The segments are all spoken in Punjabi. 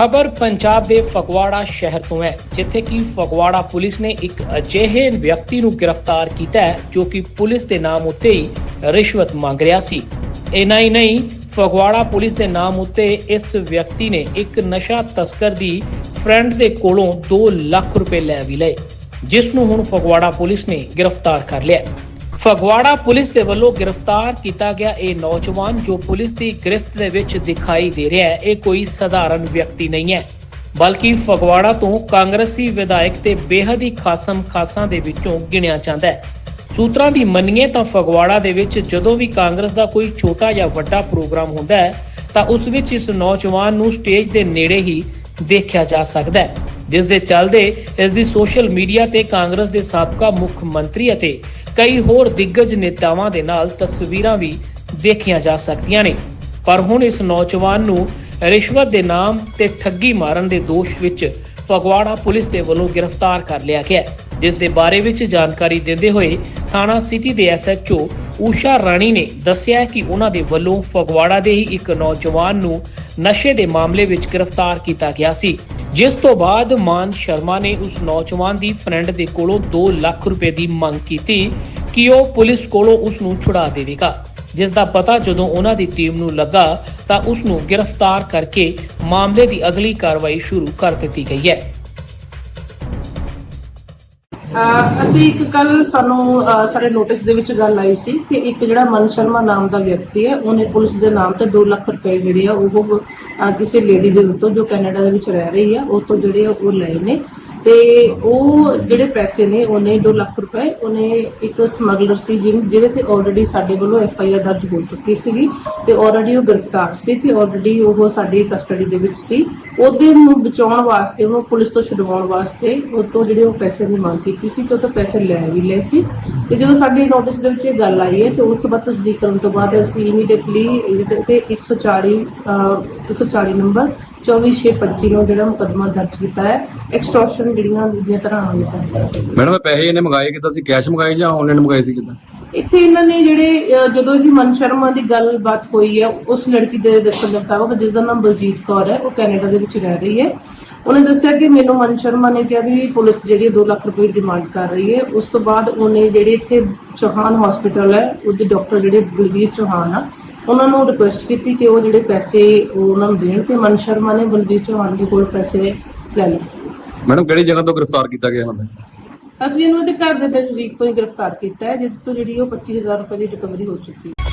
ਖਬਰ ਪੰਜਾਬ ਦੇ ਫਗਵਾੜਾ ਸ਼ਹਿਰ ਤੋਂ ਹੈ, ਜਿੱਥੇ ਕਿ ਫਗਵਾੜਾ ਪੁਲਿਸ ਨੇ ਇੱਕ ਅਜਿਹੇ ਵਿਅਕਤੀ ਨੂੰ ਗ੍ਰਿਫਤਾਰ ਕੀਤਾ ਹੈ, ਜੋ ਕਿ ਪੁਲਿਸ ਦੇ ਨਾਮ ਉੱਤੇ ਹੀ ਰਿਸ਼ਵਤ ਮੰਗ ਰਿਹਾ ਸੀ। ਇਨਾ ਹੀ ਨਹੀਂ, ਫਗਵਾੜਾ ਪੁਲਿਸ ਦੇ ਨਾਮ ਉੱਤੇ ਇਸ ਵਿਅਕਤੀ ਨੇ ਇੱਕ ਨਸ਼ਾ ਤਸਕਰ ਦੀ ਫਰੈਂਡ ਦੇ ਕੋਲੋਂ 2 ਲੱਖ ਰੁਪਏ ਲੈ ਵੀ ਲਏ, ਜਿਸ ਨੂੰ ਹੁਣ ਫਗਵਾੜਾ ਪੁਲਿਸ ਨੇ ਗ੍ਰਿਫਤਾਰ ਕਰ ਲਿਆ ਫਗਵਾੜਾ ਪੁਲਿਸ ਦੇ ਵੱਲੋਂ ਗ੍ਰਿਫਤਾਰ ਕੀਤਾ ਗਿਆ ਇਹ ਨੌਜਵਾਨ ਜੋ ਪੁਲਿਸ ਦੀ ਗ੍ਰਿਫਤ ਦੇ ਵਿੱਚ ਦਿਖਾਈ ਦੇ ਰਿਹਾ ਹੈ, ਇਹ ਕੋਈ ਸਧਾਰਨ ਵਿਅਕਤੀ ਨਹੀਂ ਹੈ। ਬਲਕਿ ਫਗਵਾੜਾ ਤੋਂ ਕਾਂਗਰਸੀ ਵਿਧਾਇਕ ਤੇ ਬੇਹੱਦ ਹੀ ਖਾਸਮ ਖਾਸਾਂ ਦੇ ਵਿੱਚੋਂ ਗਿਣਿਆ ਜਾਂਦਾ ਹੈ। ਸੂਤਰਾਂ ਦੀ ਮੰਨੀਏ ਤਾਂ ਫਗਵਾੜਾ ਦੇ ਵਿੱਚ ਜਦੋਂ ਵੀ ਕਾਂਗਰਸ ਦਾ ਕੋਈ ਛੋਟਾ ਜਾਂ ਵੱਡਾ ਪ੍ਰੋਗਰਾਮ ਹੁੰਦਾ ਹੈ, ਤਾਂ ਉਸ ਵਿੱਚ ਇਸ ਨੌਜਵਾਨ ਨੂੰ ਸਟੇਜ ਦੇ ਨੇੜੇ ਹੀ ਦੇਖਿਆ ਜਾ ਸਕਦਾ ਹੈ। ਜਿਸ ਦੇ ਚੱਲਦੇ ਇਸ ਦੀ ਸੋਸ਼ਲ ਮੀਡੀਆ ਤੇ ਕਾਂਗਰਸ ਦੇ ਸਾਬਕਾ ਮੁੱਖ ਮੰਤਰੀ ਅਤੇ ਕਈ ਹੋਰ ਦਿੱਗਜ ਨੇਤਾਵਾਂ ਦੇ ਨਾਲ ਤਸਵੀਰਾਂ ਵੀ ਦੇਖੀਆਂ ਜਾ ਸਕਦੀਆਂ ਨੇ। ਪਰ ਹੁਣ ਇਸ ਨੌਜਵਾਨ ਨੂੰ ਰਿਸ਼ਵਤ ਦੇ ਨਾਮ ਤੇ ਠੱਗੀ ਮਾਰਨ ਦੇ ਦੋਸ਼ ਵਿੱਚ ਫਗਵਾੜਾ ਪੁਲਿਸ ਦੇ ਵੱਲੋਂ ਗ੍ਰਿਫਤਾਰ ਕਰ ਲਿਆ ਗਿਆ ਜਿਸ ਦੇ ਬਾਰੇ ਵਿੱਚ ਜਾਣਕਾਰੀ ਦਿੰਦੇ ਹੋਏ ਥਾਣਾ ਸਿਟੀ ਦੇ ਐਸਐਚਓ ਊਸ਼ਾ ਰਾਣੀ ਨੇ ਦੱਸਿਆ ਕਿ ਉਹਨਾਂ ਦੇ ਵੱਲੋਂ ਫਗਵਾੜਾ ਦੇ ਹੀ ਇੱਕ ਨੌਜਵਾਨ ਨੂੰ ਨਸ਼ੇ ਦੇ ਮਾਮਲੇ ਵਿੱਚ ਗ੍ਰਿਫਤਾਰ ਕੀਤਾ ਗਿਆ ਸੀ। ਜਿਸ ਤੋਂ ਬਾਅਦ ਮਾਨ ਸ਼ਰਮਾ ਨੇ ਉਸ ਨੌਜਵਾਨ ਦੀ ਫਰੈਂਡ ਦੇ ਕੋਲੋਂ 2 ਲੱਖ ਰੁਪਏ ਦੀ ਮੰਗ ਕੀਤੀ ਕਿ ਉਹ ਪੁਲਿਸ ਕੋਲੋਂ ਉਸ ਨੂੰ ਛੁਡਾ ਦੇਵੇਗਾ। ਜਿਸ ਦਾ ਪਤਾ ਜਦੋਂ ਉਹਨਾਂ ਦੀ ਟੀਮ ਨੂੰ ਲੱਗਾ ਤਾਂ ਉਸ ਨੂੰ ਗ੍ਰਿਫਤਾਰ ਕਰਕੇ ਮਾਮਲੇ ਦੀ ਅਗਲੀ ਕਾਰਵਾਈ ਸ਼ੁਰੂ ਕਰ ਦਿੱਤੀ ਗਈ ਹੈ। ਅਹ ਅਸੀਂ ਇੱਕ ਕੱਲ ਸਾਨੂੰ ਅਹ ਸਾਡੇ ਨੋਟਿਸ ਦੇ ਵਿੱਚ ਗੱਲ ਆਈ ਸੀ ਕਿ ਇੱਕ ਜਿਹੜਾ ਮਨ ਸ਼ਰਮਾ ਨਾਮ ਦਾ ਵਿਅਕਤੀ ਹੈ, ਉਹਨੇ ਪੁਲਿਸ ਦੇ ਨਾਮ ਤੇ 2 ਲੱਖ ਰੁਪਏ ਜਿਹੜੇ ਆ ਉਹ ਕਿਸੇ ਲੇਡੀ ਦੇ ਉੱਤੋਂ ਜੋ ਕੈਨੇਡਾ ਦੇ ਵਿੱਚ ਰਹਿ ਰਹੀ ਆ, ਉਹ ਤੋਂ ਜਿਹੜੇ ਆ ਉਹ ਲਏ ਨੇ। ਤੇ ਉਹ ਜਿਹੜੇ ਪੈਸੇ ਨੇ, ਉਹਨੇ 2 ਲੱਖ ਰੁਪਏ, ਉਹਨੇ ਇੱਕ ਸਮਗਲਰ ਸੀ ਜਿਹਨ- ਜਿਹਦੇ ਤੇ ਆਲਰੇਡੀ ਸਾਡੇ ਵੱਲੋਂ ਐਫ ਆਈ ਆਰ ਦਰਜ ਹੋ ਚੁੱਕੀ ਸੀਗੀ ਤੇ ਆਲਰੇਡੀ ਉਹ ਗ੍ਰਿਫਤਾਰ ਸੀ ਤੇ ਆਲਰੇਡੀ ਉਹ ਸਾਡੀ ਕਸਟਡੀ ਦੇ ਵਿੱਚ ਸੀ। ਉਹਦੇ ਨੂੰ ਬਚਾਉਣ ਵਾਸਤੇ, ਉਹਨੂੰ ਪੁਲਿਸ ਤੋਂ ਛੁਡਵਾਉਣ ਵਾਸਤੇ ਉਹ ਤੋਂ ਜਿਹੜੇ ਉਹ ਪੈਸੇ ਦੀ ਮੰਗ ਕੀਤੀ ਸੀ ਤੇ ਉਹ ਤੋਂ ਪੈਸੇ ਲੈ ਵੀ ਲਏ ਸੀ। ਤੇ ਜਦੋਂ ਸਾਡੀ ਨੋਟਿਸ ਦੇ ਵਿੱਚ ਇਹ ਗੱਲ ਆਈ ਹੈ ਤੇ ਉਸ ਤੋਂ ਬਾਅਦ ਤਸਦੀਕ ਕਰਨ ਤੋਂ ਬਾਅਦ ਅਸੀਂ ਇਮੀਡੀਏਟਲੀ ਇਹਦੇ ਤੇ 140 ਅਹ 140 ਨੰਬਰ 24625 ਨੂੰ ਜਿਹੜਾ ਮੁਕੱਦਮਾ ਦਰਜ ਕੀਤਾ ਹੈ ਐਕਸਟੋਰਸ਼ਨ ਜਿਹੜੀਆਂ ਦੂਜੀਆਂ ਤਰ੍ਹਾਂ ਹੋਈਆਂ ਮੈਡਮ ਇਹ ਪੈਸੇ ਇਹਨੇ ਮੰਗਾਏ ਕਿੱਦਾਂ ਸੀ? ਕੈਸ਼ ਮੰਗਾਏ ਜਾਂ ਆਨਲਾਈਨ ਮੰਗਾਏ ਸੀ ਕਿੱਦਾਂ? ਇੱਥੇ ਇਹਨਾਂ ਨੇ ਜਿਹੜੇ ਅਹ, ਜਦੋਂ ਇਹ ਮਨ ਸ਼ਰਮਾ ਦੀ ਗੱਲਬਾਤ ਹੋਈ ਹੈ ਉਸ ਲੜਕੀ ਦੇ ਦੱਸਣ ਦੇ ਮੁਤਾਬਕ ਜਿਸ ਦਾ ਨਾਮ ਬਲਜੀਤ ਕੌਰ ਹੈ ਉਹ ਕੈਨੇਡਾ ਦੇ ਵਿੱਚ ਰਹਿ ਰਹੀ ਹੈ। ਉਹਨੇ ਦੱਸਿਆ ਕਿ ਮੈਨੂੰ ਮਨ ਸ਼ਰਮਾ ਨੇ ਕਿਹਾ ਵੀ ਪੁਲਿਸ ਜਿਹੜੀ 2 ਲੱਖ ਰੁਪਏ ਡਿਮਾਂਡ ਕਰ ਰਹੀ ਹੈ। ਉਸ ਤੋਂ ਬਾਅਦ ਉਹਨੇ ਜਿਹੜੇ ਇੱਥੇ ਚੌਹਾਨ ਹਸਪੀਟਲ ਹੈ ਉਹਦੇ ਡਾਕਟਰ ਜਿਹੜੇ ਬਲਵੀਰ ਚੌਹਾਨ ਆ ਉਹਨਾਂ ਨੂੰ ਰਿਕੁਐਸਟ ਕੀਤੀ ਕਿ ਉਹ ਜਿਹੜੇ ਪੈਸੇ ਉਹ ਉਹਨਾਂ ਨੂੰ ਦੇਣ ਤੇ ਮਨ ਸ਼ਰਮਾ ਨੇ ਬਲਵੀਰ ਚੌਹਾਨ ਦੇ ਕੋਲ ਪੈਸੇ ਲੈ ਲਏ। ਮੈਡਮ ਕਿਹੜੀ ਜਗ੍ਹਾ ਤੋਂ ਗ੍ਰਿਫਤਾਰ ਕੀਤਾ ਗਿਆ ਹੁੰਦਾ ਅਸੀਂ ਇਹਨੂੰ ਇਹਦੇ ਘਰ ਦੇ ਨਜ਼ਦੀਕ ਤੋਂ ਹੀ ਗ੍ਰਿਫਤਾਰ ਕੀਤਾ ਹੈ ਜਿਸ ਤੋਂ ਜਿਹੜੀ ਉਹ 25000 ਰੁਪਏ ਦੀ ਰਿਕਵਰੀ ਹੋ ਚੁੱਕੀ ਹੈ।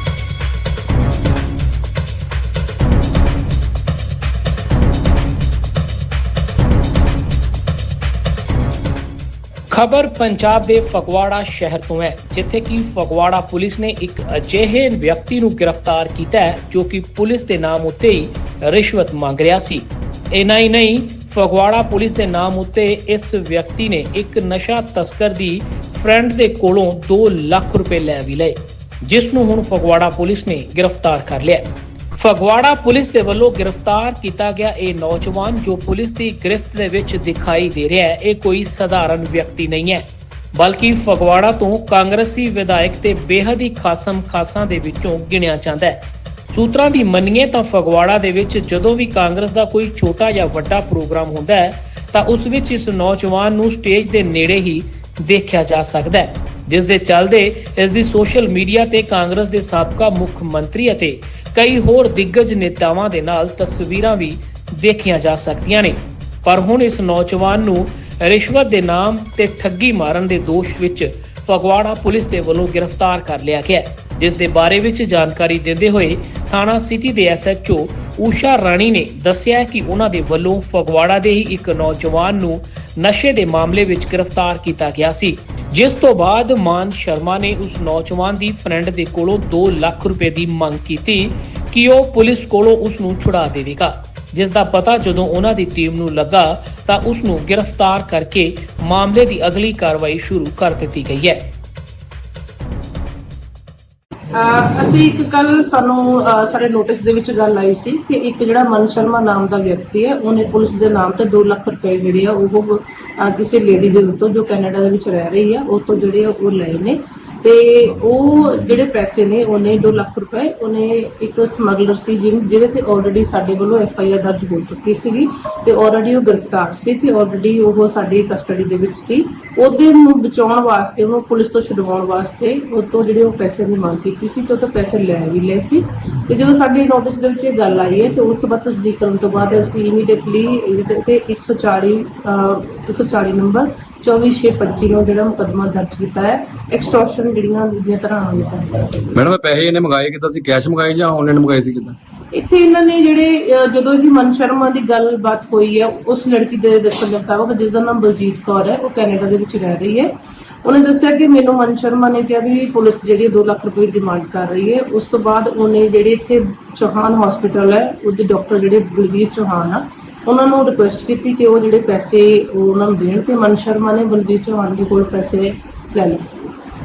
ਖਬਰ ਪੰਜਾਬ ਦੇ ਫਗਵਾੜਾ ਸ਼ਹਿਰ ਤੋਂ ਹੈ, ਜਿੱਥੇ ਕਿ ਫਗਵਾੜਾ ਪੁਲਿਸ ਨੇ ਇੱਕ ਅਜਿਹੇ ਵਿਅਕਤੀ ਨੂੰ ਗ੍ਰਿਫਤਾਰ ਕੀਤਾ ਹੈ, ਜੋ ਕਿ ਪੁਲਿਸ ਦੇ ਨਾਮ ਉੱਤੇ ਹੀ ਰਿਸ਼ਵਤ ਮੰਗ ਰਿਹਾ ਸੀ। ਇਨਾ ਹੀ ਨਹੀਂ, ਫਗਵਾੜਾ ਪੁਲਿਸ ਦੇ ਨਾਮ ਉੱਤੇ ਇਸ ਵਿਅਕਤੀ ਨੇ ਇੱਕ ਨਸ਼ਾ ਤਸਕਰ ਦੀ ਫਰੈਂਡ ਦੇ ਕੋਲੋਂ 2 ਲੱਖ ਰੁਪਏ ਲੈ ਵੀ ਲਏ, ਜਿਸ ਨੂੰ ਹੁਣ ਫਗਵਾੜਾ ਪੁਲਿਸ ਨੇ ਗ੍ਰਿਫਤਾਰ ਕਰ ਲਿਆ ਫਗਵਾੜਾ ਪੁਲਿਸ ਦੇ ਵੱਲੋਂ ਗ੍ਰਿਫਤਾਰ ਕੀਤਾ ਗਿਆ ਇਹ ਨੌਜਵਾਨ ਜੋ ਪੁਲਿਸ ਦੀ ਗ੍ਰਿਫਤ ਦੇ ਵਿੱਚ ਦਿਖਾਈ ਦੇ ਰਿਹਾ ਹੈ, ਇਹ ਕੋਈ ਸਧਾਰਨ ਵਿਅਕਤੀ ਨਹੀਂ ਹੈ। ਬਲਕਿ ਫਗਵਾੜਾ ਤੋਂ ਕਾਂਗਰਸੀ ਵਿਧਾਇਕ ਤੇ ਬੇਹੱਦ ਹੀ ਖਾਸਮ ਖਾਸਾਂ ਦੇ ਵਿੱਚੋਂ ਗਿਣਿਆ ਜਾਂਦਾ ਹੈ। ਸੂਤਰਾਂ ਦੀ ਮੰਨੀਏ ਤਾਂ ਫਗਵਾੜਾ ਦੇ ਵਿੱਚ ਜਦੋਂ ਵੀ ਕਾਂਗਰਸ ਦਾ ਕੋਈ ਛੋਟਾ ਜਾਂ ਵੱਡਾ ਪ੍ਰੋਗਰਾਮ ਹੁੰਦਾ ਹੈ, ਤਾਂ ਉਸ ਵਿੱਚ ਇਸ ਨੌਜਵਾਨ ਨੂੰ ਸਟੇਜ ਦੇ ਨੇੜੇ ਹੀ ਦੇਖਿਆ ਜਾ ਸਕਦਾ ਹੈ। ਜਿਸ ਦੇ ਚੱਲਦੇ ਇਸ ਦੀ ਸੋਸ਼ਲ ਮੀਡੀਆ ਤੇ ਕਾਂਗਰਸ ਦੇ ਸਾਬਕਾ ਮੁੱਖ ਮੰਤਰੀ ਅਤੇ ਕਈ ਹੋਰ ਦਿੱਗਜ ਨੇਤਾਵਾਂ ਦੇ ਨਾਲ ਤਸਵੀਰਾਂ ਵੀ ਦੇਖੀਆਂ ਜਾ ਸਕਦੀਆਂ ਨੇ। ਪਰ ਹੁਣ ਇਸ ਨੌਜਵਾਨ ਨੂੰ ਰਿਸ਼ਵਤ ਦੇ ਨਾਮ ਤੇ ਠੱਗੀ ਮਾਰਨ ਦੇ ਦੋਸ਼ ਵਿੱਚ ਫਗਵਾੜਾ ਪੁਲਿਸ ਦੇ ਵੱਲੋਂ ਗ੍ਰਿਫਤਾਰ ਕਰ ਲਿਆ ਗਿਆ ਜਿਸ ਦੇ ਬਾਰੇ ਵਿੱਚ ਜਾਣਕਾਰੀ ਦਿੰਦੇ ਹੋਏ ਥਾਣਾ ਸਿਟੀ ਦੇ ਐਸਐਚਓ ਊਸ਼ਾ ਰਾਣੀ ਨੇ ਦੱਸਿਆ ਕਿ ਉਹਨਾਂ ਦੇ ਵੱਲੋਂ ਫਗਵਾੜਾ ਦੇ ਹੀ ਇੱਕ ਨੌਜਵਾਨ ਨੂੰ ਨਸ਼ੇ ਦੇ ਮਾਮਲੇ ਵਿੱਚ ਗ੍ਰਿਫਤਾਰ ਕੀਤਾ ਗਿਆ ਸੀ। ਜਿਸ ਤੋਂ ਬਾਅਦ ਮਾਨ ਸ਼ਰਮਾ ਨੇ ਉਸ ਨੌਜਵਾਨ ਦੀ ਫਰੈਂਡ ਦੇ ਕੋਲੋਂ 2 ਲੱਖ ਰੁਪਏ ਦੀ ਮੰਗ ਕੀਤੀ ਕਿ ਉਹ ਪੁਲਿਸ ਕੋਲੋਂ ਉਸ ਨੂੰ ਛੁਡਾ ਦੇਵੇਗਾ। ਜਿਸ ਦਾ ਪਤਾ ਜਦੋਂ ਉਹਨਾਂ ਦੀ ਟੀਮ ਨੂੰ ਲੱਗਾ ਤਾਂ ਉਸ ਨੂੰ ਗ੍ਰਿਫਤਾਰ ਕਰਕੇ ਮਾਮਲੇ ਦੀ ਅਗਲੀ ਕਾਰਵਾਈ ਸ਼ੁਰੂ ਕਰ ਦਿੱਤੀ ਗਈ ਹੈ। ਅਸੀਂ ਇੱਕ ਕੱਲ ਸਾਨੂੰ, ਅਹ, ਸਾਡੇ ਨੋਟਿਸ ਦੇ ਵਿੱਚ ਗੱਲ ਆਈ ਸੀ ਕਿ ਇੱਕ ਜਿਹੜਾ ਮਨ ਸ਼ਰਮਾ ਨਾਮ ਦਾ ਵਿਅਕਤੀ ਹੈ, ਉਹਨੇ ਪੁਲਿਸ ਦੇ ਨਾਮ ਤੇ 2 ਲੱਖ ਰੁਪਏ ਜਿਹੜੇ ਆ ਉਹ ਕਿਸੇ ਲੇਡੀ ਦੇ ਉੱਤੋਂ ਜੋ ਕੈਨੇਡਾ ਦੇ ਵਿੱਚ ਰਹਿ ਰਹੀ ਆ ਉਸ ਤੋਂ ਜਿਹੜੇ ਆ ਉਹ ਲਏ ਨੇ। ਤੇ ਉਹ ਜਿਹੜੇ ਪੈਸੇ ਨੇ ਉਹਨੇ 2 ਲੱਖ ਰੁਪਏ ਉਹਨੇ ਇੱਕ ਸਮਗਲਰ ਸੀ ਜਿਹਨ- ਜਿਹਦੇ ਤੇ ਆਲਰੇਡੀ ਸਾਡੇ ਵੱਲੋਂ ਐਫ ਆਈ ਆਰ ਦਰਜ ਹੋ ਚੁੱਕੀ ਸੀਗੀ ਤੇ ਆਲਰੇਡੀ ਉਹ ਗ੍ਰਿਫਤਾਰ ਸੀ ਤੇ ਆਲਰੇਡੀ ਉਹ ਸਾਡੀ ਕਸਟਡੀ ਦੇ ਵਿੱਚ ਸੀ। ਉਹਦੇ ਨੂੰ ਬਚਾਉਣ ਵਾਸਤੇ ਉਹਨੂੰ ਪੁਲਿਸ ਤੋਂ ਛਡਵਾਉਣ ਵਾਸਤੇ ਉਹ ਤੋਂ ਜਿਹੜੇ ਉਹ ਪੈਸੇ ਦੀ ਮੰਗ ਕੀਤੀ ਸੀ ਤੇ ਉਹ ਤੋਂ ਪੈਸੇ ਲੈ ਵੀ ਲਏ ਸੀ। ਤੇ ਜਦੋਂ ਸਾਡੀ ਨੋਟਿਸ ਦੇ ਵਿੱਚ ਇਹ ਗੱਲ ਆਈ ਹੈ ਤੇ ਉਸ ਤੋਂ ਬਾਅਦ ਤਸਦੀਕ ਕਰਨ ਤੋਂ ਬਾਅਦ ਅਸੀਂ ਇਮੀਡੀਏਟਲੀ ਇਹਦੇ ਤੇ 140 ਅਹ, 140 ਨੰਬਰ 24625 ਨੂੰ ਜਿਹੜਾ ਮੁਕੱਦਮਾ ਦਰਜ ਕੀਤਾ ਹੈ ਐਕਸਟੋਰਸ਼ਨ ਜਿਹੜੀਆਂ ਦੀਆਂ ਤਰ੍ਹਾਂ ਹਨ ਮੈਡਮ ਇਹ ਪੈਸੇ ਇਹਨੇ ਮੰਗਾਏ ਕਿੱਦਾਂ ਸੀ? ਕੈਸ਼ ਮੰਗਾਏ ਜਾਂ ਆਨਲਾਈਨ ਮੰਗਾਏ ਸੀ ਕਿੱਦਾਂ? ਇੱਥੇ ਇਹਨਾਂ ਨੇ ਜਿਹੜੇ ਅਹ, ਜਦੋਂ ਹੀ ਮਨ ਸ਼ਰਮਾ ਦੀ ਗੱਲਬਾਤ ਹੋਈ ਹੈ ਉਸ ਲੜਕੀ ਦੇ ਦੱਸਣ ਦੇ ਮੁਤਾਬਕ ਜਿਸ ਦਾ ਨਾਮ ਬਲਜੀਤ ਕੌਰ ਹੈ ਉਹ ਕੈਨੇਡਾ ਦੇ ਵਿੱਚ ਰਹਿ ਰਹੀ ਹੈ। ਉਹਨੇ ਦੱਸਿਆ ਕਿ ਮੈਨੂੰ ਮਨ ਸ਼ਰਮਾ ਨੇ ਕਿਹਾ ਵੀ ਪੁਲਿਸ ਜਿਹੜੀ 2 ਲੱਖ ਰੁਪਏ ਡਿਮਾਂਡ ਕਰ ਰਹੀ ਹੈ। ਉਸ ਤੋਂ ਬਾਅਦ ਉਹਨੇ ਜਿਹੜੇ ਇੱਥੇ ਚੌਹਾਨ ਹਸਪੀਟਲ ਹੈ ਉਹਦੇ ਡਾਕਟਰ ਜਿਹੜੇ ਬਲਵੀਰ ਚੌਹਾਨ ਆ ਉਹਨਾਂ ਨੂੰ ਰਿਕੁਐਸਟ ਕੀਤੀ ਕਿ ਉਹ ਜਿਹੜੇ ਪੈਸੇ ਉਹ ਉਹਨਾਂ ਨੂੰ ਦੇਣ ਤੇ ਮਨ ਸ਼ਰਮਾ ਨੇ ਬਲਵੀਰ ਚੌਹਾਨ ਦੇ ਕੋਲ ਪੈਸੇ ਲੈ ਲਏ।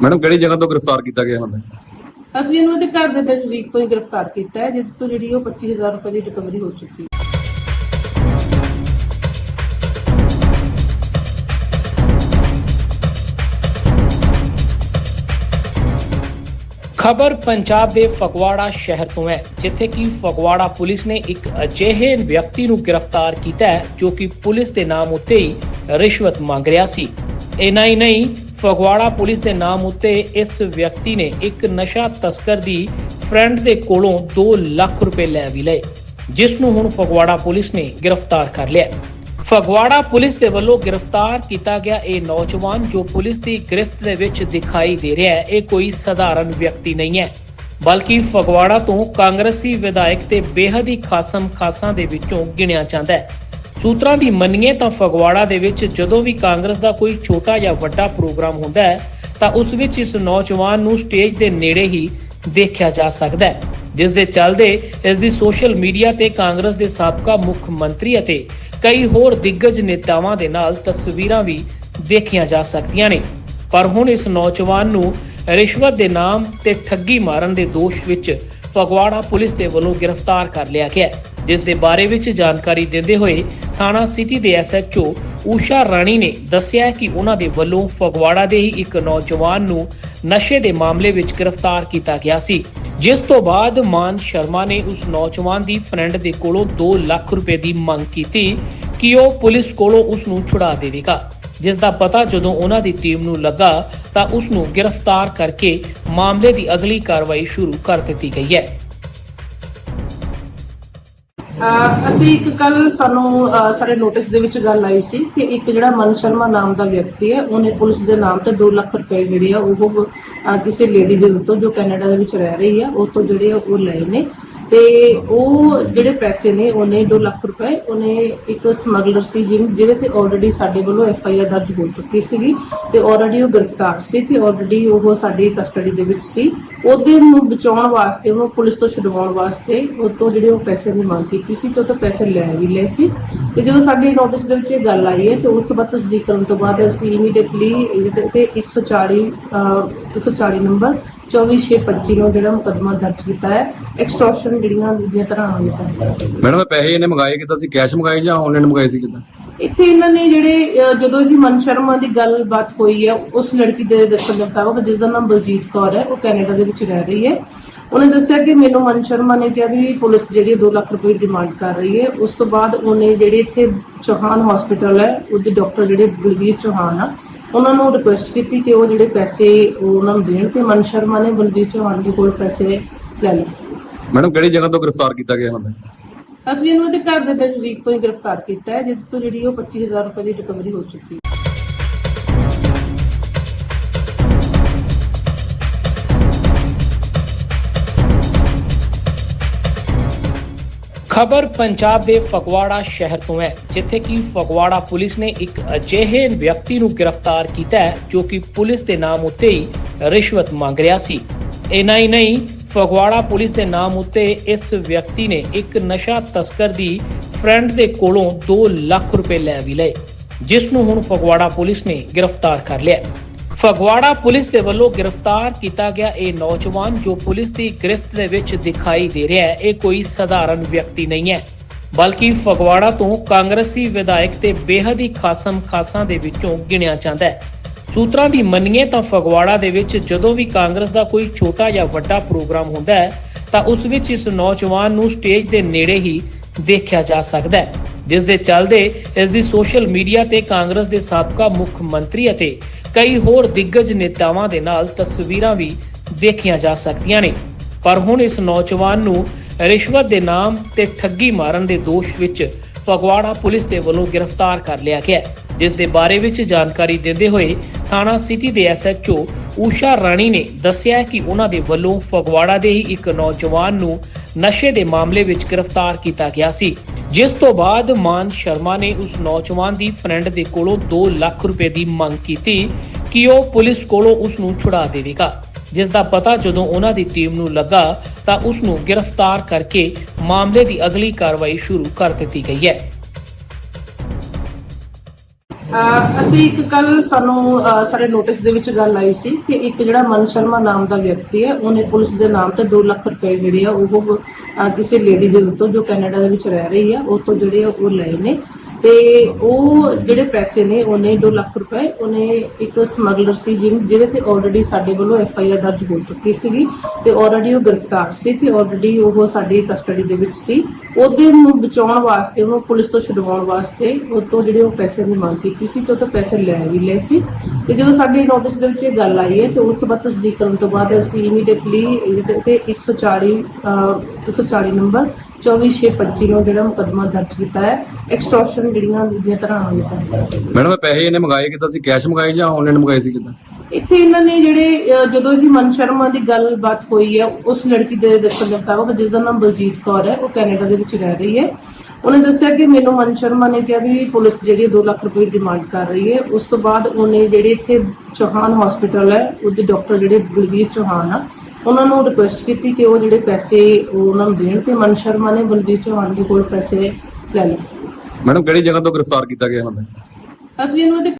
ਮੈਡਮ ਕਿਹੜੀ ਜਗ੍ਹਾ ਤੋਂ ਗ੍ਰਿਫਤਾਰ ਕੀਤਾ ਗਿਆ ਹੁਣ ਅਸੀਂ ਇਹਨੂੰ ਇਹਦੇ ਘਰ ਦੇ ਨਜ਼ਦੀਕ ਤੋਂ ਹੀ ਗ੍ਰਿਫਤਾਰ ਕੀਤਾ ਹੈ ਜਿਸ ਤੋਂ ਜਿਹੜੀ ਉਹ 25000 ਰੁਪਏ ਦੀ ਰਿਕਵਰੀ ਹੋ ਚੁੱਕੀ ਹੈ। ਖਬਰ ਪੰਜਾਬ ਦੇ ਫਗਵਾੜਾ ਸ਼ਹਿਰ ਤੋਂ ਹੈ, ਜਿੱਥੇ ਕਿ ਫਗਵਾੜਾ ਪੁਲਿਸ ਨੇ ਇੱਕ ਅਜਿਹੇ ਵਿਅਕਤੀ ਨੂੰ ਗ੍ਰਿਫਤਾਰ ਕੀਤਾ ਹੈ, ਜੋ ਕਿ ਪੁਲਿਸ ਦੇ ਨਾਮ ਉੱਤੇ ਹੀ ਰਿਸ਼ਵਤ ਮੰਗ ਰਿਹਾ ਸੀ। ਇਨਾ ਹੀ ਨਹੀਂ, ਫਗਵਾੜਾ ਪੁਲਿਸ ਦੇ ਨਾਮ ਉੱਤੇ ਇਸ ਵਿਅਕਤੀ ਨੇ ਇੱਕ ਨਸ਼ਾ ਤਸਕਰ ਦੀ ਫਰੈਂਡ ਦੇ ਕੋਲੋਂ 2 ਲੱਖ ਰੁਪਏ ਲੈ ਵੀ ਲਏ, ਜਿਸ ਨੂੰ ਹੁਣ ਫਗਵਾੜਾ ਪੁਲਿਸ ਨੇ ਗ੍ਰਿਫਤਾਰ ਕਰ ਲਿਆ ਫਗਵਾੜਾ ਪੁਲਿਸ ਦੇ ਵੱਲੋਂ ਗ੍ਰਿਫਤਾਰ ਕੀਤਾ ਗਿਆ ਇਹ ਨੌਜਵਾਨ ਜੋ ਪੁਲਿਸ ਦੀ ਗ੍ਰਿਫਤ ਦੇ ਵਿੱਚ ਦਿਖਾਈ ਦੇ ਰਿਹਾ ਹੈ, ਇਹ ਕੋਈ ਸਧਾਰਨ ਵਿਅਕਤੀ ਨਹੀਂ ਹੈ। ਬਲਕਿ ਫਗਵਾੜਾ ਤੋਂ ਕਾਂਗਰਸੀ ਵਿਧਾਇਕ ਤੇ ਬੇਹੱਦ ਹੀ ਖਾਸਮ ਖਾਸਾਂ ਦੇ ਵਿੱਚੋਂ ਗਿਣਿਆ ਜਾਂਦਾ ਹੈ। ਸੂਤਰਾਂ ਦੀ ਮੰਨੀਏ ਤਾਂ ਫਗਵਾੜਾ ਦੇ ਵਿੱਚ ਜਦੋਂ ਵੀ ਕਾਂਗਰਸ ਦਾ ਕੋਈ ਛੋਟਾ ਜਾਂ ਵੱਡਾ ਪ੍ਰੋਗਰਾਮ ਹੁੰਦਾ ਹੈ, ਤਾਂ ਉਸ ਵਿੱਚ ਇਸ ਨੌਜਵਾਨ ਨੂੰ ਸਟੇਜ ਦੇ ਨੇੜੇ ਹੀ ਦੇਖਿਆ ਜਾ ਸਕਦਾ ਹੈ। ਜਿਸ ਦੇ ਚੱਲਦੇ ਇਸ ਦੀ ਸੋਸ਼ਲ ਮੀਡੀਆ ਤੇ ਕਾਂਗਰਸ ਦੇ ਸਾਬਕਾ ਮੁੱਖ ਮੰਤਰੀ ਅਤੇ ਕਈ ਹੋਰ ਦਿੱਗਜ ਨੇਤਾਵਾਂ ਦੇ ਨਾਲ ਤਸਵੀਰਾਂ ਵੀ ਦੇਖੀਆਂ ਜਾ ਸਕਦੀਆਂ ਨੇ। ਪਰ ਹੁਣ ਇਸ ਨੌਜਵਾਨ ਨੂੰ ਰਿਸ਼ਵਤ ਦੇ ਨਾਮ ਤੇ ਠੱਗੀ ਮਾਰਨ ਦੇ ਦੋਸ਼ ਵਿੱਚ ਫਗਵਾੜਾ ਪੁਲਿਸ ਦੇ ਵੱਲੋਂ ਗ੍ਰਿਫਤਾਰ ਕਰ ਲਿਆ ਗਿਆ ਜਿਸ ਦੇ ਬਾਰੇ ਵਿੱਚ ਜਾਣਕਾਰੀ ਦਿੰਦੇ ਹੋਏ ਥਾਣਾ ਸਿਟੀ ਦੇ ਐਸਐਚਓ ਊਸ਼ਾ ਰਾਣੀ ਨੇ ਦੱਸਿਆ ਕਿ ਉਹਨਾਂ ਦੇ ਵੱਲੋਂ ਫਗਵਾੜਾ ਦੇ ਹੀ ਇੱਕ ਨੌਜਵਾਨ ਨੂੰ ਨਸ਼ੇ ਦੇ ਮਾਮਲੇ ਵਿੱਚ ਗ੍ਰਿਫਤਾਰ ਕੀਤਾ ਗਿਆ ਸੀ। ਜਿਸ ਤੋਂ ਬਾਅਦ ਮਾਨ ਸ਼ਰਮਾ ਨੇ ਉਸ ਨੌਜਵਾਨ ਦੀ ਫਰੈਂਡ ਦੇ ਕੋਲੋਂ 2 ਲੱਖ ਰੁਪਏ ਦੀ ਮੰਗ ਕੀਤੀ ਕਿ ਉਹ ਪੁਲਿਸ ਕੋਲੋਂ ਉਸ ਨੂੰ ਛੁਡਾ ਦੇਵੇਗਾ। ਜਿਸ ਦਾ ਪਤਾ ਜਦੋਂ ਉਹਨਾਂ ਦੀ ਟੀਮ ਨੂੰ ਲੱਗਾ ਤਾਂ ਉਸ ਨੂੰ ਗ੍ਰਿਫਤਾਰ ਕਰਕੇ ਮਾਮਲੇ ਦੀ ਅਗਲੀ ਕਾਰਵਾਈ ਸ਼ੁਰੂ ਕਰ ਦਿੱਤੀ ਗਈ ਹੈ। ਅਸੀਂ ਇੱਕ ਕੱਲ ਸਾਨੂੰ ਅਹ ਸਾਡੇ ਨੋਟਿਸ ਦੇ ਵਿੱਚ ਗੱਲ ਆਈ ਸੀ ਕਿ ਇੱਕ ਜਿਹੜਾ ਮਨ ਸ਼ਰਮਾ ਨਾਮ ਦਾ ਵਿਅਕਤੀ ਹੈ, ਉਹਨੇ ਪੁਲਿਸ ਦੇ ਨਾਮ ਤੇ 2 ਲੱਖ ਰੁਪਏ ਜਿਹੜੇ ਆ ਉਹ ਅਹ ਕਿਸੇ ਲੇਡੀ ਦੇ ਉੱਤੋਂ ਜੋ ਕੈਨੇਡਾ ਦੇ ਵਿੱਚ ਰਹਿ ਰਹੀ ਆ, ਉਹ ਤੋਂ ਜਿਹੜੇ ਆ ਉਹ ਲਏ ਨੇ। ਤੇ ਉਹ ਜਿਹੜੇ ਪੈਸੇ ਨੇ ਉਹਨੇ 2 ਲੱਖ ਰੁਪਏ ਉਹਨੇ ਇੱਕ ਸਮਗਲਰ ਸੀ ਜਿਹਨ- ਜਿਹਦੇ ਤੇ ਆਲਰੇਡੀ ਸਾਡੇ ਵੱਲੋਂ ਐਫ ਆਈ ਆਰ ਦਰਜ ਹੋ ਚੁੱਕੀ ਸੀਗੀ ਤੇ ਆਲਰੇਡੀ ਉਹ ਗ੍ਰਿਫਤਾਰ ਸੀ ਤੇ ਆਲਰੇਡੀ ਉਹ ਸਾਡੀ ਕਸਟਡੀ ਦੇ ਵਿੱਚ ਸੀ। ਉਹਦੇ ਨੂੰ ਬਚਾਉਣ ਵਾਸਤੇ ਉਹਨੂੰ ਪੁਲਿਸ ਤੋਂ ਛਡਵਾਉਣ ਵਾਸਤੇ ਉਹ ਤੋਂ ਜਿਹੜੇ ਉਹ ਪੈਸੇ ਦੀ ਮੰਗ ਕੀਤੀ ਸੀ ਤੇ ਉਹ ਤੋਂ ਪੈਸੇ ਲੈ ਵੀ ਲਏ ਸੀ। ਤੇ ਜਦੋਂ ਸਾਡੀ ਨੋਟਿਸ ਦੇ ਵਿੱਚ ਇਹ ਗੱਲ ਆਈ ਹੈ ਤੇ ਉਸ ਤੋਂ ਬਾਅਦ ਤਸਦੀਕ ਕਰਨ ਤੋਂ ਬਾਅਦ ਅਸੀਂ ਇਮੀਡੀਏਟਲੀ ਇਹਦੇ ਤੇ 140 ਅਹ, 140 ਨੰਬਰ 24625 ਨੂੰ ਜਿਹੜਾ ਮੁਕੱਦਮਾ ਦਰਜ ਕੀਤਾ ਹੈ ਐਕਸਟੋਰਸ਼ਨ ਜਿਹੜੀਆਂ ਦੀਆਂ ਤਰ੍ਹਾਂ ਹਨ ਮੈਡਮ ਇਹ ਪੈਸੇ ਇਹਨੇ ਮੰਗਾਏ ਕਿੱਦਾਂ ਸੀ? ਕੈਸ਼ ਮੰਗਾਏ ਜਾਂ ਆਨਲਾਈਨ ਮੰਗਾਏ ਸੀ ਕਿੱਦਾਂ? ਇੱਥੇ ਇਹਨਾਂ ਨੇ ਜਿਹੜੇ ਅਹ, ਜਦੋਂ ਹੀ ਮਨ ਸ਼ਰਮਾ ਦੀ ਗੱਲਬਾਤ ਹੋਈ ਹੈ ਉਸ ਲੜਕੀ ਦੇ ਦੱਸਣ ਦੇ ਮੁਤਾਬਕ ਜਿਸ ਦਾ ਨਾਮ ਬਲਜੀਤ ਕੌਰ ਹੈ ਉਹ ਕੈਨੇਡਾ ਦੇ ਵਿੱਚ ਰਹਿ ਰਹੀ ਹੈ। ਉਹਨੇ ਦੱਸਿਆ ਕਿ ਮੈਨੂੰ ਮਨ ਸ਼ਰਮਾ ਨੇ ਕਿਹਾ ਵੀ ਪੁਲਿਸ ਜਿਹੜੀ 2 ਲੱਖ ਰੁਪਏ ਡਿਮਾਂਡ ਕਰ ਰਹੀ ਹੈ। ਉਸ ਤੋਂ ਬਾਅਦ ਉਹਨੇ ਜਿਹੜੇ ਇੱਥੇ ਚੌਹਾਨ ਹਸਪੀਟਲ ਹੈ ਉਹਦੇ ਡਾਕਟਰ ਜਿਹੜੇ ਬਲਵੀਰ ਚੌਹਾਨ ਆ ਉਹਨਾਂ ਨੂੰ ਰਿਕੁਐਸਟ ਕੀਤੀ ਕਿ ਉਹ ਜਿਹੜੇ ਪੈਸੇ ਉਹ ਉਹਨਾਂ ਨੂੰ ਦੇਣ ਤੇ ਮਨ ਸ਼ਰਮਾ ਨੇ ਬਲਵੀਰ ਚੌਹਾਨ ਦੇ ਕੋਲ ਪੈਸੇ ਲੈ ਲਏ। ਮੈਡਮ ਕਿਹੜੀ ਜਗ੍ਹਾ ਤੋਂ ਗ੍ਰਿਫਤਾਰ ਕੀਤਾ ਗਿਆ ਹੁਣ ਅਸੀਂ ਇਹਨੂੰ ਇਹਦੇ ਘਰ ਦੇ ਨਜ਼ਦੀਕ ਤੋਂ ਹੀ ਗ੍ਰਿਫਤਾਰ ਕੀਤਾ ਹੈ ਜਿਸ ਤੋਂ ਜਿਹੜੀ ਉਹ 25000 ਰੁਪਏ ਦੀ ਰਿਕਵਰੀ ਹੋ ਚੁੱਕੀ ਹੈ। ਖਬਰ ਪੰਜਾਬ ਦੇ ਫਗਵਾੜਾ ਸ਼ਹਿਰ ਤੋਂ ਹੈ, ਜਿੱਥੇ ਕਿ ਫਗਵਾੜਾ ਪੁਲਿਸ ਨੇ ਇੱਕ ਅਜਿਹੇ ਵਿਅਕਤੀ ਨੂੰ ਗ੍ਰਿਫਤਾਰ ਕੀਤਾ ਹੈ, ਜੋ ਕਿ ਪੁਲਿਸ ਦੇ ਨਾਮ ਉੱਤੇ ਹੀ ਰਿਸ਼ਵਤ ਮੰਗ ਰਿਹਾ ਸੀ। ਇਨਾ ਹੀ ਨਹੀਂ, ਫਗਵਾੜਾ ਪੁਲਿਸ ਦੇ ਨਾਮ ਉੱਤੇ ਇਸ ਵਿਅਕਤੀ ਨੇ ਇੱਕ ਨਸ਼ਾ ਤਸਕਰ ਦੀ ਫਰੈਂਡ ਦੇ ਕੋਲੋਂ 2 ਲੱਖ ਰੁਪਏ ਲੈ ਵੀ ਲਏ, ਜਿਸ ਨੂੰ ਹੁਣ ਫਗਵਾੜਾ ਪੁਲਿਸ ਨੇ ਗ੍ਰਿਫਤਾਰ ਕਰ ਲਿਆ ਫਗਵਾੜਾ ਪੁਲਿਸ ਦੇ ਵੱਲੋਂ ਗ੍ਰਿਫਤਾਰ ਕੀਤਾ ਗਿਆ ਇਹ ਨੌਜਵਾਨ ਜੋ ਪੁਲਿਸ ਦੀ ਗ੍ਰਿਫਤ ਦੇ ਵਿੱਚ ਦਿਖਾਈ ਦੇ ਰਿਹਾ ਹੈ, ਇਹ ਕੋਈ ਸਧਾਰਨ ਵਿਅਕਤੀ ਨਹੀਂ ਹੈ। ਬਲਕਿ ਫਗਵਾੜਾ ਤੋਂ ਕਾਂਗਰਸੀ ਵਿਧਾਇਕ ਤੇ ਬੇਹੱਦ ਹੀ ਖਾਸਮ ਖਾਸਾਂ ਦੇ ਵਿੱਚੋਂ ਗਿਣਿਆ ਜਾਂਦਾ ਹੈ। ਸੂਤਰਾਂ ਦੀ ਮੰਨੀਏ ਤਾਂ ਫਗਵਾੜਾ ਦੇ ਵਿੱਚ ਜਦੋਂ ਵੀ ਕਾਂਗਰਸ ਦਾ ਕੋਈ ਛੋਟਾ ਜਾਂ ਵੱਡਾ ਪ੍ਰੋਗਰਾਮ ਹੁੰਦਾ ਹੈ, ਤਾਂ ਉਸ ਵਿੱਚ ਇਸ ਨੌਜਵਾਨ ਨੂੰ ਸਟੇਜ ਦੇ ਨੇੜੇ ਹੀ ਦੇਖਿਆ ਜਾ ਸਕਦਾ ਹੈ। ਜਿਸ ਦੇ ਚੱਲਦੇ ਇਸ ਦੀ ਸੋਸ਼ਲ ਮੀਡੀਆ ਤੇ ਕਾਂਗਰਸ ਦੇ ਸਾਬਕਾ ਮੁੱਖ ਮੰਤਰੀ ਅਤੇ ਕਈ ਹੋਰ ਦਿੱਗਜ ਨੇਤਾਵਾਂ ਦੇ ਨਾਲ ਤਸਵੀਰਾਂ ਵੀ ਦੇਖੀਆਂ ਜਾ ਸਕਦੀਆਂ ਨੇ। ਪਰ ਹੁਣ ਇਸ ਨੌਜਵਾਨ ਨੂੰ ਰਿਸ਼ਵਤ ਦੇ ਨਾਮ ਤੇ ਠੱਗੀ ਮਾਰਨ ਦੇ ਦੋਸ਼ ਵਿੱਚ ਫਗਵਾੜਾ ਪੁਲਿਸ ਦੇ ਵੱਲੋਂ ਗ੍ਰਿਫਤਾਰ ਕਰ ਲਿਆ ਗਿਆ ਜਿਸ ਦੇ ਬਾਰੇ ਵਿੱਚ ਜਾਣਕਾਰੀ ਦਿੰਦੇ ਹੋਏ ਥਾਣਾ ਸਿਟੀ ਦੇ ਐਸਐਚਓ ਊਸ਼ਾ ਰਾਣੀ ਨੇ ਦੱਸਿਆ ਕਿ ਉਹਨਾਂ ਦੇ ਵੱਲੋਂ ਫਗਵਾੜਾ ਦੇ ਹੀ ਇੱਕ ਨੌਜਵਾਨ ਨੂੰ ਨਸ਼ੇ ਦੇ ਮਾਮਲੇ ਵਿੱਚ ਗ੍ਰਿਫਤਾਰ ਕੀਤਾ ਗਿਆ ਸੀ। ਜਿਸ ਤੋਂ ਬਾਅਦ ਮਾਨ ਸ਼ਰਮਾ ਨੇ ਉਸ ਨੌਜਵਾਨ ਦੀ ਫਰੈਂਡ ਦੇ ਕੋਲੋਂ 2 ਲੱਖ ਰੁਪਏ ਦੀ ਮੰਗ ਕੀਤੀ ਕਿ ਉਹ ਪੁਲਿਸ ਕੋਲੋਂ ਉਸ ਨੂੰ ਛੁਡਾ ਦੇਵੇਗਾ। ਜਿਸ ਦਾ ਪਤਾ ਜਦੋਂ ਉਹਨਾਂ ਦੀ ਟੀਮ ਨੂੰ ਲੱਗਾ ਤਾਂ ਉਸ ਨੂੰ ਗ੍ਰਿਫਤਾਰ ਕਰਕੇ ਮਾਮਲੇ ਦੀ ਅਗਲੀ ਕਾਰਵਾਈ ਸ਼ੁਰੂ ਕਰ ਦਿੱਤੀ ਗਈ ਹੈ। ਅਸੀਂ ਇੱਕ ਕੱਲ ਸਾਨੂੰ, ਅਹ, ਸਾਡੇ ਨੋਟਿਸ ਦੇ ਵਿੱਚ ਗੱਲ ਆਈ ਸੀ ਕਿ ਇੱਕ ਜਿਹੜਾ ਮਨ ਸ਼ਰਮਾ ਨਾਮ ਦਾ ਵਿਅਕਤੀ ਹੈ, ਉਹਨੇ ਪੁਲਿਸ ਦੇ ਨਾਮ ਤੇ 2 ਲੱਖ ਰੁਪਏ ਜਿਹੜੇ ਆ ਉਹ, ਅਹ, ਕਿਸੇ ਲੇਡੀ ਦੇ ਉੱਤੋਂ ਜੋ ਕੈਨੇਡਾ ਦੇ ਵਿੱਚ ਰਹਿ ਰਹੀ ਆ, ਉਹ ਤੋਂ ਜਿਹੜੇ ਆ ਉਹ ਲਏ ਨੇ। ਤੇ ਉਹ ਜਿਹੜੇ ਪੈਸੇ ਨੇ ਉਹਨੇ 2 ਲੱਖ ਰੁਪਏ ਉਹਨੇ ਇੱਕ ਸਮਗਲਰ ਸੀ ਜਿਹਨ- ਜਿਹਦੇ ਤੇ ਆਲਰੇਡੀ ਸਾਡੇ ਵੱਲੋਂ ਐਫ ਆਈ ਆਰ ਦਰਜ ਹੋ ਚੁੱਕੀ ਸੀਗੀ ਤੇ ਆਲਰੇਡੀ ਉਹ ਗ੍ਰਿਫਤਾਰ ਸੀ ਤੇ ਆਲਰੇਡੀ ਉਹ ਸਾਡੀ ਕਸਟਡੀ ਦੇ ਵਿੱਚ ਸੀ। ਉਹਦੇ ਨੂੰ ਬਚਾਉਣ ਵਾਸਤੇ ਉਹਨੂੰ ਪੁਲਿਸ ਤੋਂ ਛਡਵਾਉਣ ਵਾਸਤੇ ਉਹ ਤੋਂ ਜਿਹੜੇ ਉਹ ਪੈਸੇ ਦੀ ਮੰਗ ਕੀਤੀ ਸੀ ਤੇ ਉਹ ਤੋਂ ਪੈਸੇ ਲੈ ਵੀ ਲਏ ਸੀ। ਤੇ ਜਦੋਂ ਸਾਡੀ ਨੋਟਿਸ ਦੇ ਵਿੱਚ ਇਹ ਗੱਲ ਆਈ ਹੈ ਤੇ ਉਸ ਤੋਂ ਬਾਅਦ ਤਸਦੀਕ ਕਰਨ ਤੋਂ ਬਾਅਦ ਅਸੀਂ ਇਮੀਡੀਏਟਲੀ ਇਹਦੇ ਤੇ 140 ਅਹ, 140 ਨੰਬਰ 24625 ਨੂੰ ਜਿਹੜਾ ਮੁਕੱਦਮਾ ਦਰਜ ਕੀਤਾ ਹੈ ਐਕਸਟੋਰਸ਼ਨ ਜਿਹੜੀਆਂ ਦੂਜੀਆਂ ਤਰ੍ਹਾਂ ਨੇ ਮੈਡਮ ਇਹ ਪੈਸੇ ਇਹਨੇ ਮੰਗਾਏ ਕਿੱਦਾਂ ਸੀ? ਕੈਸ਼ ਮੰਗਾਏ ਜਾਂ ਆਨਲਾਈਨ ਮੰਗਾਏ ਸੀ ਕਿੱਦਾਂ? ਇੱਥੇ ਇਹਨਾਂ ਨੇ ਜਿਹੜੇ ਅਹ, ਜਦੋਂ ਇਹ ਮਨ ਸ਼ਰਮਾ ਦੀ ਗੱਲਬਾਤ ਹੋਈ ਹੈ ਉਸ ਲੜਕੀ ਦੇ ਦੱਸਣ ਦੇ ਮੁਤਾਬਕ ਜਿਸ ਦਾ ਨਾਮ ਬਲਜੀਤ ਕੌਰ ਹੈ ਉਹ ਕੈਨੇਡਾ ਦੇ ਵਿੱਚ ਰਹਿ ਰਹੀ ਹੈ। ਉਹਨੇ ਦੱਸਿਆ ਕਿ ਮੈਨੂੰ ਮਨ ਸ਼ਰਮਾ ਨੇ ਕਿਹਾ ਵੀ ਪੁਲਿਸ ਜਿਹੜੀ 2 ਲੱਖ ਰੁਪਏ ਡਿਮਾਂਡ ਕਰ ਰਹੀ ਹੈ। ਉਸ ਤੋਂ ਬਾਅਦ ਉਹਨੇ ਜਿਹੜੇ ਇੱਥੇ ਚੌਹਾਨ ਹਸਪੀਟਲ ਹੈ ਉਹਦੇ ਡਾਕਟਰ ਜਿਹੜੇ ਬਲਵੀਰ ਚੌਹਾਨ ਆ ਉਹਨਾਂ ਨੂੰ ਰਿਕੁਐਸਟ ਕੀਤੀ ਕਿ ਉਹ ਜਿਹੜੇ ਪੈਸੇ ਉਹ ਉਹਨਾਂ ਨੂੰ ਦੇਣ ਤੇ ਮਨ ਸ਼ਰਮਾ ਨੇ ਬਲਵੀਰ ਚੌਹਾਨ ਦੇ ਕੋਲ ਪੈਸੇ ਲੈ ਲਏ ਮੈਡਮ ਕਿਹੜੀ ਜਗ੍ਹਾ ਤੋਂ ਗ੍ਰਿਫਤਾਰ ਕੀਤਾ ਗਿਆ ਇਹਨਾਂ ਅਸੀਂ ਇਹਨੂੰ ਇਹਦੇ